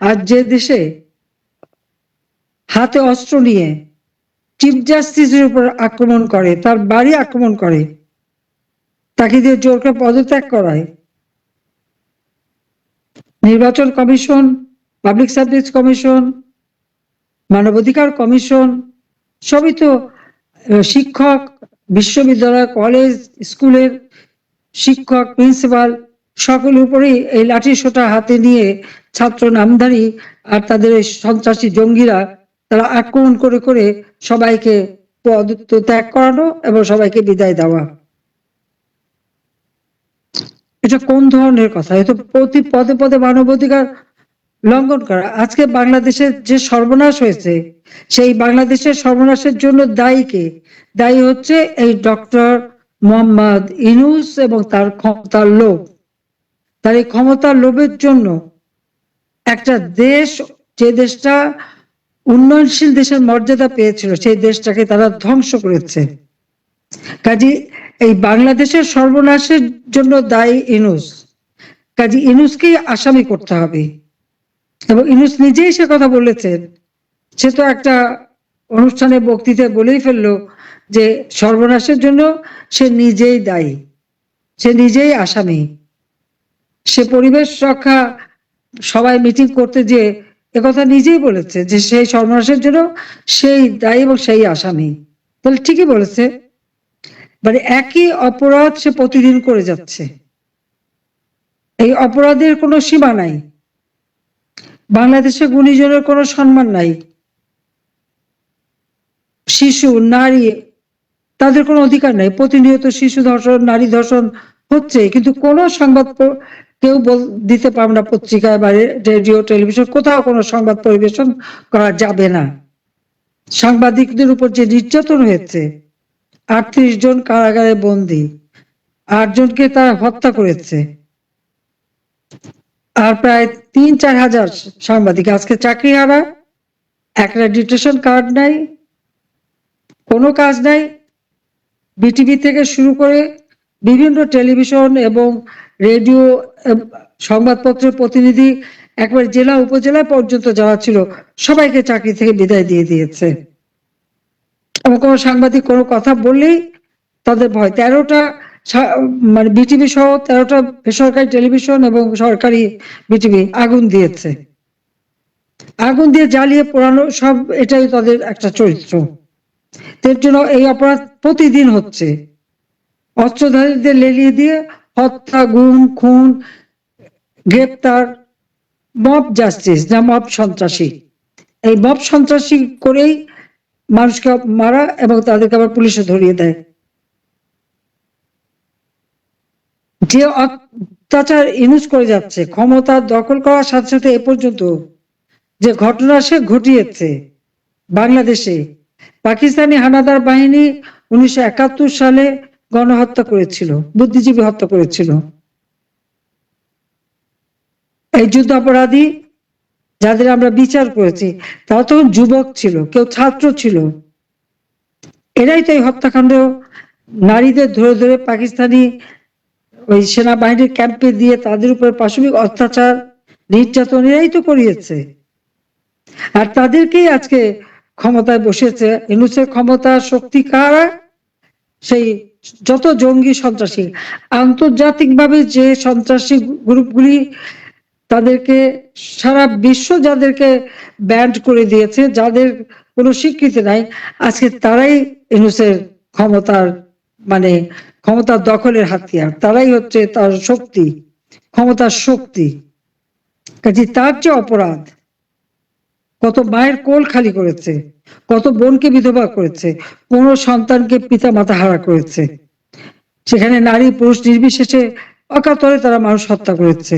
আর যে দেশে হাতে অস্ত্র নিয়ে চিফ জাস্টিসের উপর আক্রমণ করে, তার বাড়ি আক্রমণ করে, তাকে দিয়ে জোর করে পদত্যাগ করায়। নির্বাচন কমিশন, পাবলিক সার্ভিস কমিশন, মানবাধিকার কমিশন, সবই তো শিক্ষক, বিশ্ববিদ্যালয়, কলেজ, স্কুলের শিক্ষক, প্রিন্সিপাল সকলের উপরেই এই লাঠি সোটা হাতে নিয়ে ছাত্র নামধারী আর তাদের সন্ত্রাসী জঙ্গিরা তারা আক্রমণ করে করে সবাইকে পদ ত্যাগ করানো এবং সবাইকে বিদায় দেওয়া। এটা কোন ধরনের কথা? এটা প্রতি পদে পদে মানবাধিকার লঙ্ঘন করা। আজকে বাংলাদেশের যে সর্বনাশ হয়েছে, সেই বাংলাদেশের সর্বনাশের জন্য দায়ী কে? দায়ী হচ্ছে এই ডক্টর মোহাম্মদ ইনুস এবং তার ক্ষমতার লোভ তার এই ক্ষমতার লোভের জন্য একটা দেশ, যে দেশটা উন্নয়নশীল দেশের মর্যাদা পেয়েছিল, সেই দেশটাকে তারা ধ্বংস করেছে। কাজী এই বাংলাদেশের সর্বনাশের জন্য দায়ী ইনুস। কাজী ইনুসকেই আসামি করতে হবে। এবং ইনুস নিজেই সে কথা বলেছেন, সে তো একটা অনুষ্ঠানে বক্তৃতায় বলেই ফেলল যে সর্বনাশের জন্য সে নিজেই দায়ী, সে নিজেই আসামি। সে পরিবেশ রক্ষা, সবাই মিটিং করতে যে একথা নিজেই বলেছে যে সেই সর্বনাশের জন্য সেই দায়ী এবং সেই আসামি তাহলে ঠিকই বলেছে। মানে একই অপরাধ সে প্রতিদিন করে যাচ্ছে। এই অপরাধের কোনো সীমা নাই। বাংলাদেশে গুণীজনের কোনো সম্মান নাই। শিশু, নারী, তাদের কোনো অধিকার নাই। প্রতিনিয়ত শিশু ধর্ষণ, নারী ধর্ষণ হচ্ছে, কিন্তু কোনো সংবাদ কেউ দিতে পারবে না পত্রিকায় বা রেডিও, টেলিভিশন, কোথাও কোনো সংবাদ পরিবেশন করা যাবে না। সাংবাদিকদের উপর যে নির্যাতন হয়েছে, আটত্রিশ জন কারাগারে বন্দী আটজনকে তারা হত্যা করেছে। আর প্রায় তিন চার হাজার সাংবাদিক, আজকে চাকরি হারা একটা ডিটেশন কার্ড নাই, কোনো কাজ নাই। বিটিভি থেকে শুরু করে বিভিন্ন টেলিভিশন এবং রেডিও সংবাদপত্রের প্রতিনিধি একবার জেলা, উপজেলা পর্যন্ত যাওয়া ছিল। সবাইকে চাকরি থেকে বিদায় দিয়ে দিয়েছে। এবং কোনো সাংবাদিক কোনো কথা বললেই তাদের ভয়। তেরোটা মানে বিটিভি সহ তেরোটা বেসরকারি টেলিভিশন এবং সরকারি বিটিভি আগুন দিয়েছে। আগুন দিয়ে জ্বালিয়ে পোড়ানো সব এটাই তাদের একটা চরিত্র। এর জন্য এই অপরাধ প্রতিদিন হচ্ছে। অস্ত্রধারীদের লেলিয়ে দিয়ে হত্যা, গুম, খুন, গ্রেপ্তার, মব জাস্টিস না মব সন্ত্রাসী। এই মব সন্ত্রাসী করেই মানুষকে মারা এবং তাদেরকে আবার পুলিশে ধরিয়ে দেয়। যে অত্যাচার ইউজ করে যাচ্ছে, ক্ষমতা দখল করার সাথে সাথে এ পর্যন্ত যে ঘটনা সে ঘটিয়েছে বাংলাদেশে। পাকিস্তানি হানাদার বাহিনী উনিশশো একাত্তর সালে গণহত্যা করেছিল, বুদ্ধিজীবী হত্যা করেছিল। এই যুদ্ধ অপরাধী যাদের আমরা বিচার করেছি, তারা তখন যুবক ছিল, কেউ ছাত্র ছিল। এরাই তো এই হত্যাকাণ্ড নারীদের ধরে ধরে পাকিস্তানি ওই সেনাবাহিনীর ক্যাম্পে দিয়ে তাদের উপর পাশবিক অত্যাচার, নির্যাতন এরাই তো করিয়েছে। আর তাদেরকেই আজকে ক্ষমতায় বসেছে। ইনুসের ক্ষমতা, শক্তি কারা? সেই যত জঙ্গি সন্ত্রাসী, আন্তর্জাতিকভাবে যে সন্ত্রাসী গ্রুপগুলি তাদেরকে সারা বিশ্ব যাদেরকে ব্যান্ড করে দিয়েছে, যাদের কোনো স্বীকৃতি নাই, আজকে তারাই ইনুসের ক্ষমতার মানে ক্ষমতার দখলের হাতিয়ার। তারাই হচ্ছে তার শক্তি, ক্ষমতার শক্তি। কাজে তার যে অপরাধ কত মায়ের কোল খালি করেছে, কত বোনকে বিধবা করেছে, কোন সন্তানকে পিতা মাতা হারা করেছে। সেখানে নারী পুরুষ নির্বিশেষে অকাতরে তারা মানুষ হত্যা করেছে।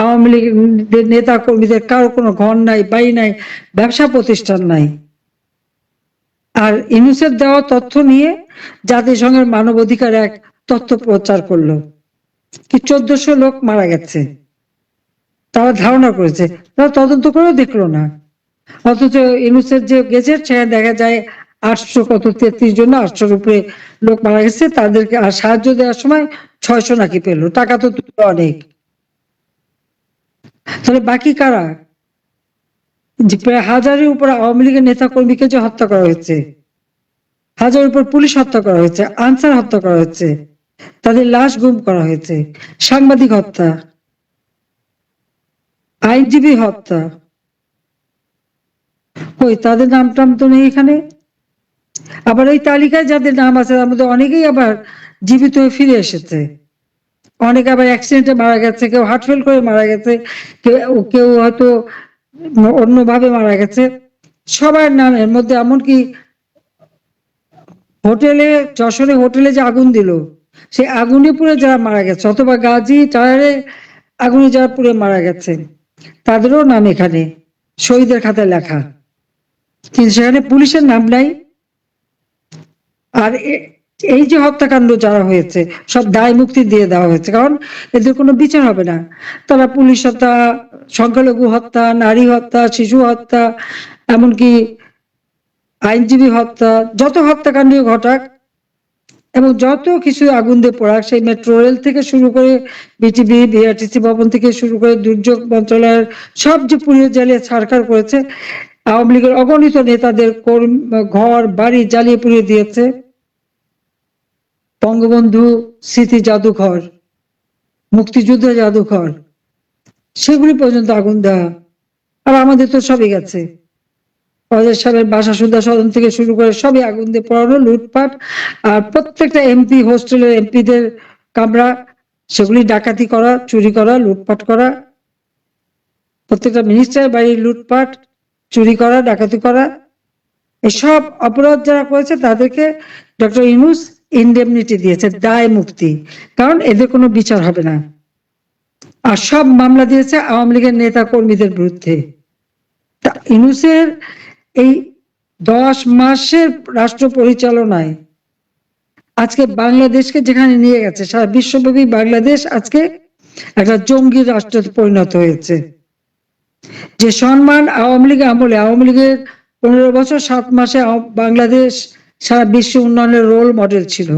আওয়ামী লীগের নেতা কর্মীদের কারও কোনো ঘর নাই, বাড়ি নাই, ব্যবসা প্রতিষ্ঠান নাই। আর ইউনিসেফ দেওয়া তথ্য নিয়ে জাতিসংঘের মানবাধিকার এক তথ্য প্রচার করল কি চোদ্দশো লোক মারা গেছে। তারা ধারণা করেছে, তারা তদন্ত করেও দেখল না। অথচ ইউনুসের যে গেজেট, সেখানে দেখা যায় আটশো কত, তেত্রিশ জন আটশোর উপরে লোক মারা গেছে, তাদেরকে আর সাহায্য দেওয়ার সময় ছয়শো নাকি পেল। টাকা তো অনেক। তাহলে বাকি কারা? প্রায় হাজারের উপর আওয়ামী লীগের নেতা কর্মীকে যে হত্যা করা হয়েছে, হাজারের উপর পুলিশ হত্যা করা হয়েছে, আনসার হত্যা করা হয়েছে, তাদের লাশ গুম করা হয়েছে, সাংবাদিক হত্যা, আইনজীবী হত্যা ওই তাদের নাম টাম তো নেই এখানে? আবার এই তালিকায় যাদের নাম আছে, তার মধ্যে অনেকেই আবার জীবিত হয়ে ফিরে এসেছে। অনেকে আবার অ্যাক্সিডেন্টে মারা গেছে, কেউ হার্ট ফেল করে মারা গেছে, কেউ কেউ হয়তো অন্যভাবে মারা গেছে। সবার নামের মধ্যে এমনকি হোটেলে, যশোরে হোটেলে যে আগুন দিল, সেই আগুনে পুড়ে যারা মারা গেছে, অথবা গাজী টায়ারে আগুনে যারা পুড়ে মারা গেছে, তাদেরও নাম এখানে, শহীদের খাতায় লেখা। সেখানে পুলিশের নাম নাই। আর এই যে হত্যাকাণ্ড যারা হয়েছে, সব দায় মুক্তি দিয়ে দেওয়া হয়েছে। কারণ এদের কোনো বিচার হবে না। তারা পুলিশ হত্যা, সংখ্যালঘু হত্যা, নারী হত্যা, শিশু হত্যা, এমনকি আইনজীবী হত্যা, যত হত্যাকাণ্ড ঘটাক এবং যত কিছু আগুন দিয়ে পড়াক, সেই মেট্রো রেল থেকে শুরু করে বিটিভি বিআরটিসি ভবন থেকে শুরু করে দুর্যোগ মন্ত্রণালয়ের সব যে পুড়িয়ে জ্বালিয়ে ছাড়খাড় করেছে আওয়ামী লীগের অগণিত নেতাদের ঘর, বাড়ি জ্বালিয়ে পুড়িয়ে দিয়েছে বঙ্গবন্ধু স্মৃতি জাদুঘর, মুক্তিযুদ্ধ জাদুঘর। সেগুলি পর্যন্ত আগুন দেওয়া। আর আমাদের তো সবই গেছে। ফজর সাহেবের বাসা সুদ্ধা সদন থেকে শুরু করে সবই আগুন দিয়ে পড়ানো, লুটপাট। আর প্রত্যেকটা এমপি, হোস্টেলের এমপিদের কামরা, সেগুলি ডাকাতি করা, চুরি করা, লুটপাট করা। প্রত্যেকটা মিনিস্টারের বাড়ির লুটপাট। চুরি করা, ডাকাতি করা, এসব অপরাধ যারা করেছে তাদেরকে ডক্টর ইনুস ইনডেমনিটি দিয়েছে, দায় মুক্তি। কারণ এদের কোনো বিচার হবে না। আর সব মামলা দিয়েছে আওয়ামী লীগের নেতা কর্মীদের বিরুদ্ধে ইনুসের এই দশ মাসের রাষ্ট্র পরিচালনায় আজকে বাংলাদেশকে যেখানে নিয়ে গেছে, সারা বিশ্বব্যাপী বাংলাদেশ আজকে একটা জঙ্গি রাষ্ট্রে পরিণত হয়েছে। যে সম্মান আওয়ামী লীগ আমলে, আওয়ামী লীগের পনেরো বছর, সাত মাসে বাংলাদেশ সারা বিশ্ব উন্নয়নের রোল মডেল ছিল।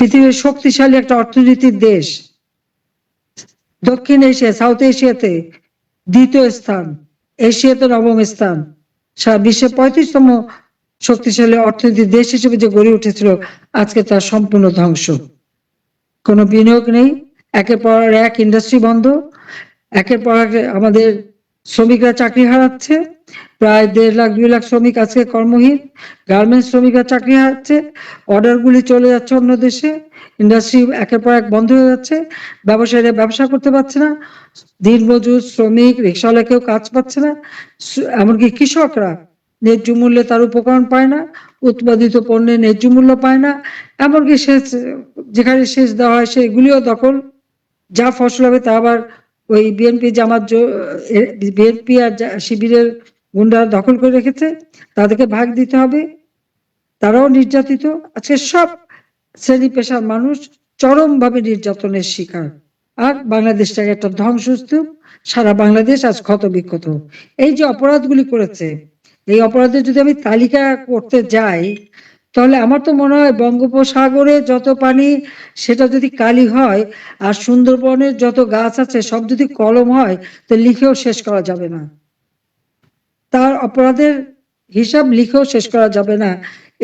পৃথিবীর শক্তিশালী একটা অর্থনীতির দেশ। দক্ষিণ এশিয়া, সাউথ এশিয়াতে দ্বিতীয় স্থান, এশিয়াতে নবম স্থান। সারা বিশ্বের পঁয়ত্রিশতম শক্তিশালী অর্থনীতির দেশ হিসেবে যে গড়ে উঠেছিল, আজকে তার সম্পূর্ণ ধ্বংস। কোনো বিনিয়োগ নেই, একের পর এক ইন্ডাস্ট্রি বন্ধ একের পর এক আমাদের শ্রমিকরা চাকরি হারাচ্ছে, প্রায় দেড় লাখ, দুই লাখ শ্রমিক আজকে কর্মহীন, গার্মেন্টস শ্রমিকরা চাকরি হারাচ্ছে, অর্ডারগুলি চলে যাচ্ছে অন্য দেশে ইন্ডাস্ট্রি একের পর এক বন্ধ হয়ে যাচ্ছে, ব্যবসায়ীরা ব্যবসা করতে পারছে না দিনমজুর শ্রমিক, রিক্সাওয়ালা কেউ কাজ পাচ্ছে না এমনকি কৃষকরা ন্যায্য মূল্যে তার উপকরণ পায় না, উৎপাদিত পণ্যের ন্যায্য মূল্য পায় না, এমনকি সেচ, যেখানে সেচ দেওয়া হয় সেগুলিও দখল, যা ফসল হবে তা আবার ওই বিএনপি জামাত বিএনপি আর শিবিরের গুন্ডারা দখল করে রেখেছে, তাদেরকে ভাগ দিতে হবে। তারাও নির্যাতিত। আজকে সব শ্রেণি পেশার মানুষ চরমভাবে নির্যাতনের শিকার। আর বাংলাদেশটাকে একটা ধ্বংসস্তূপ, সারা বাংলাদেশ আজ ক্ষত বিক্ষত এই যে অপরাধগুলি করেছে, এই অপরাধের যদি আমি তালিকা করতে যাই তাহলে আমার তো মনে হয় বঙ্গোপসাগরে যত পানি, সেটা যদি কালি হয় আর সুন্দরবনের যত গাছ আছে, সব যদি কলম হয়, তো লিখেও শেষ করা যাবে না। তার অপরাধের হিসাব লিখেও শেষ করা যাবে না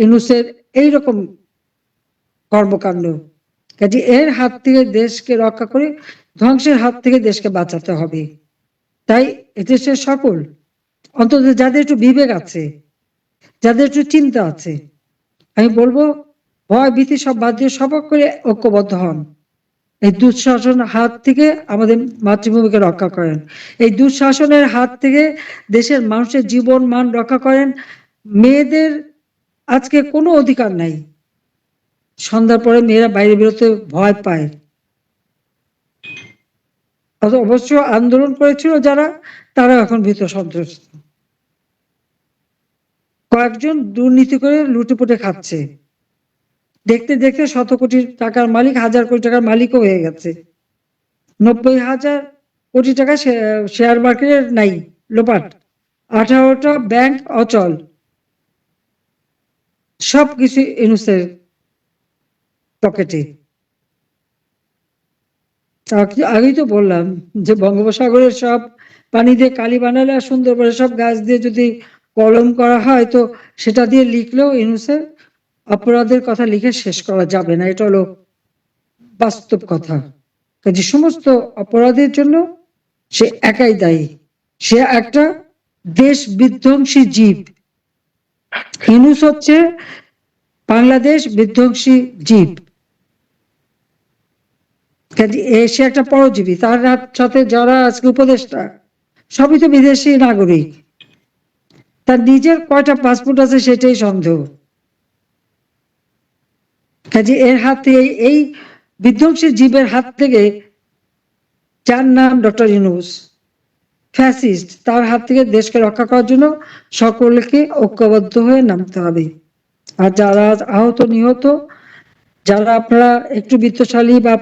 ইনুসের এইরকম কর্মকাণ্ড। কাজে এর হাত থেকে দেশকে রক্ষা করে ধ্বংসের হাত থেকে দেশকে বাঁচাতে হবে। তাই এদেশের সকল, অন্তত যাদের একটু বিবেক আছে, যাদের একটু চিন্তা আছে আমি বলব, ভয়, ভীতি সব বাদ দিয়ে সবক করে ঐক্যবদ্ধ হন। এই দুঃশাসন হাত থেকে আমাদের মাতৃভূমিকে রক্ষা করেন। এই দুঃশাসনের হাত থেকে দেশের মানুষের জীবন মান রক্ষা করেন। মেয়েদের আজকে কোনো অধিকার নাই। সন্ধ্যার পরে মেয়েরা বাইরে বেরোতে ভয় পায়। অবশ্য আন্দোলন করেছিল যারা তারা এখন ভীত সন্ত্রস্ত। কয়েকজন দুর্নীতি করে লুটেপুটে খাচ্ছে। দেখতে দেখতে শত কোটি টাকার মালিক, হাজার কোটি টাকার মালিকও হয়ে গেছে। নব্বই হাজার কোটি টাকা শেয়ার মার্কেটে নাই, লোপাট। আঠারোটা ব্যাংক অচল। সব কিছু ইনুসের পকেটে। আগেই তো বললাম যে বঙ্গোপসাগরের সব পানি দিয়ে কালি বানালে আর সুন্দর করে সব গাছ দিয়ে যদি কলম করা হয়, তো সেটা দিয়ে লিখলেও ইউনুসের অপরাধের কথা লিখে শেষ করা যাবে না। এটা হলো বাস্তব কথা। কাজে সমস্ত অপরাধের জন্য সে একাই দায়ী। সে একটা দেশ বিধ্বংসী জীব। ইউনুস হচ্ছে বাংলাদেশ বিধ্বংসী জীব। সে একটা পরজীবী। তার সাথে যারা আজকে উপদেষ্টা, সবই তো বিদেশি নাগরিক। তার নিজের কয়টা পাসপোর্ট আছে সেটাই সন্দেহ। কাজে এর হাত এই- বিধ্বংসী জীবের হাত থেকে যার নাম ডক্টর ইউনুস। ফ্যাসিস্ট, তার হাত থেকে দেশকে রক্ষা করার জন্য সকলকে ঐক্যবদ্ধ হয়ে নামতে হবে। আর যারা আহত, নিহত, যারা আপনারা একটু বিত্তশালী বা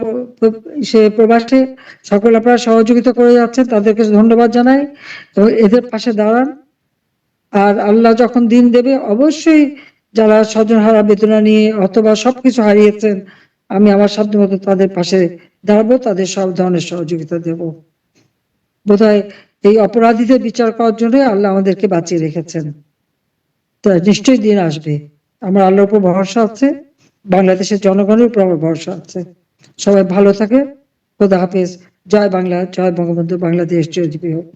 সে প্রবাসে সকল আপনারা সহযোগিতা করে যাচ্ছেন, তাদেরকে ধন্যবাদ জানাই। এবং এদের পাশে দাঁড়ান। আর আল্লাহ যখন দিন দেবে, অবশ্যই যারা স্বজন হারা বেদনা নিয়ে অথবা সবকিছু হারিয়েছেন, আমি আমার সাধ্য মতো তাদের পাশে দাঁড়াবো, তাদের সব ধরনের সহযোগিতা দেব। বোধহয় এই অপরাধীদের বিচার করার জন্য আল্লাহ আমাদেরকে বাঁচিয়ে রেখেছেন। তা নিশ্চয়ই দিন আসবে। আমার আল্লাহর উপর ভরসা আছে, বাংলাদেশের জনগণের উপর আমার ভরসা আছে। সবাই ভালো থাকে খোদা হাফেজ। জয় বাংলা, জয় বঙ্গবন্ধু, বাংলাদেশ, জয় হোক